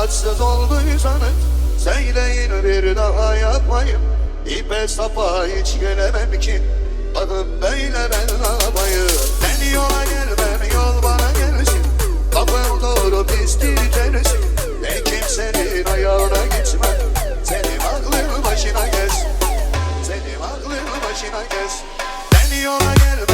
Tatsız olduysanız Söyleyin bir daha yapmayın İpe sapa hiç gelemem ki Adım böyle ben ağabeyi Ben yola gelmem yol bana gelsin. Kapım doğru pistir tersi. Ne kimsenin ayağına gitmem Senin aklın başına gelsin. Senin aklın başına gelsin. Ben yola gelmem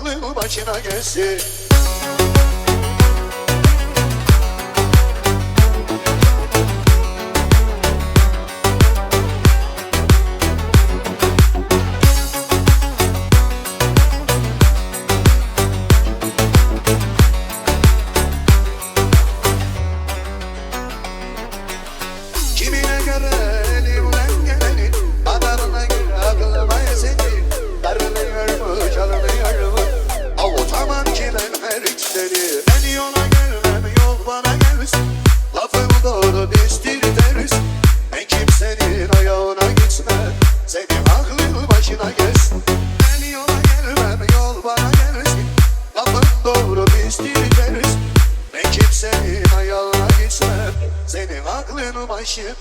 aklıma 着歌 kestiririz Ne kimsenin hayalına gitme Senin aklını başım.